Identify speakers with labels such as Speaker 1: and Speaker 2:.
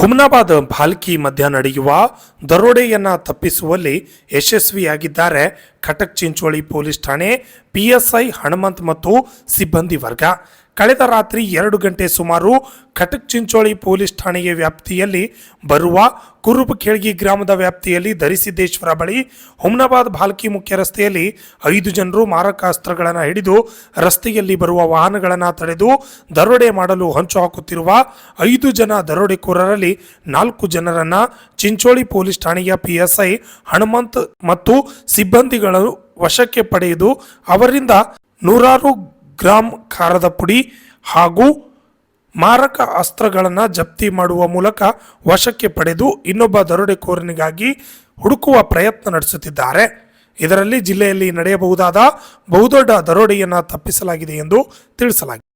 Speaker 1: ಹುಮ್ನಾಬಾದ್ ಭಾಲ್ಕಿ ಮಧ್ಯ ನಡೆಯುವ ದರೋಡೆಯನ್ನ ತಪ್ಪಿಸುವಲ್ಲಿ ಯಶಸ್ವಿಯಾಗಿದ್ದಾರೆ ಕಟಕ್ ಚಿಂಚೋಳಿ ಪೊಲೀಸ್ ಠಾಣೆ, ಪಿಎಸ್ಐ, ಹನುಮಂತ್ ಮತ್ತು ಸಿಬ್ಬಂದಿ ವರ್ಗ. ಕಳೆದ ರಾತ್ರಿ ಎರಡು ಗಂಟೆ ಸುಮಾರು ಕಟಕ್ ಚಿಂಚೋಳಿ ಪೊಲೀಸ್ ಠಾಣೆಯ ವ್ಯಾಪ್ತಿಯಲ್ಲಿ ಬರುವ ಕುರುಬಖೇಳ್ಗಿ ಗ್ರಾಮದ ವ್ಯಾಪ್ತಿಯಲ್ಲಿ ಧರಿಸಿದ್ದೇಶ್ವರ ಬಳಿ ಹುಮ್ನಾಬಾದ್ ಭಾಲ್ಕಿ ಮುಖ್ಯ ರಸ್ತೆಯಲ್ಲಿ ಐದು ಜನರು ಮಾರಕಾಸ್ತ್ರಗಳನ್ನು ಹಿಡಿದು ರಸ್ತೆಯಲ್ಲಿ ಬರುವ ವಾಹನಗಳನ್ನು ತಡೆದು ದರೋಡೆ ಮಾಡಲು ಹಂಚು ಹಾಕುತ್ತಿರುವ ಐದು ಜನ ದರೋಡೆಕೋರರಲ್ಲಿ ನಾಲ್ಕು ಜನರನ್ನ ಚಿಂಚೋಳಿ ಪೊಲೀಸ್ ಠಾಣೆಯ ಪಿಎಸ್ಐ ಹನುಮಂತ್ ಮತ್ತು ಸಿಬ್ಬಂದಿಗಳು ವಶಕ್ಕೆ ಪಡೆದು ಅವರಿಂದ ನೂರಾರು ಗ್ರಾಂ ಖಾರದ ಪುಡಿ ಹಾಗೂ ಮಾರಕ ಅಸ್ತ್ರಗಳನ್ನು ಜಪ್ತಿ ಮಾಡುವ ಮೂಲಕ ವಶಕ್ಕೆ ಪಡೆದು ಇನ್ನೊಬ್ಬ ದರೋಡೆಕೋರನಿಗಾಗಿ ಹುಡುಕುವ ಪ್ರಯತ್ನ ನಡೆಸುತ್ತಿದ್ದಾರೆ. ಇದರಲ್ಲಿ ಜಿಲ್ಲೆಯಲ್ಲಿ ನಡೆಯಬಹುದಾದ ಬಹುದೊಡ್ಡ ದರೋಡೆಯನ್ನು ತಪ್ಪಿಸಲಾಗಿದೆ ಎಂದು ತಿಳಿಸಲಾಗಿದೆ.